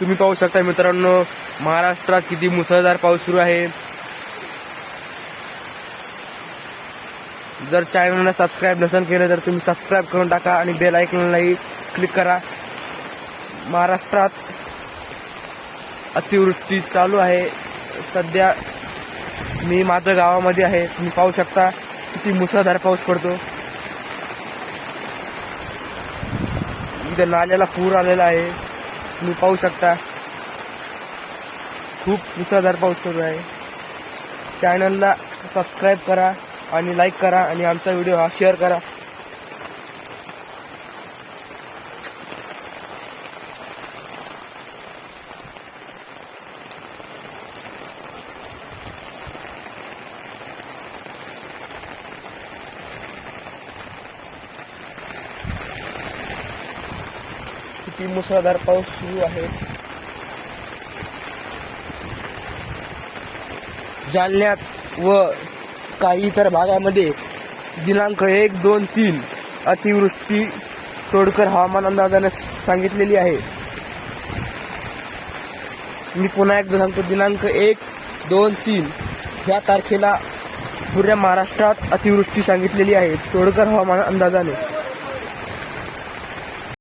तुम्ही पाहू शकता मित्रांनो महाराष्ट्रात किती मुसळधार पाऊस सुरू आहे. जर चॅनलला सबस्क्राईब नसेल केलं तर तुम्ही सबस्क्राईब करून टाका आणि बेल आयकॉनलाही क्लिक करा. महाराष्ट्रात अतिवृष्टी चालू आहे. सध्या मी माझ्या गावामध्ये आहे. तुम्ही पाहू शकता किती मुसळधार पाऊस पडतो. इथे नाल्याला पूर आलेला आहे. तुम्ही पाहू शकता. खूप मुसळधार पाऊस सुरू आहे. चॅनलला सबस्क्राईब करा आणि लाईक करा आणि आमचा व्हिडिओ हा शेअर करा. किती मुसळधार पाऊस सुरू आहे. जालन्यात व काही इतर भागामध्ये दिनांक एक दोन तीन अतिवृष्टी तोडकर हवामान अंदाजाने सांगितलेली आहे. मी पुन्हा एकदा सांगतो दिनांक एक दोन तीन या तारखेला पुऱ्या महाराष्ट्रात अतिवृष्टी सांगितलेली आहे तोडकर हवामान अंदाजाने.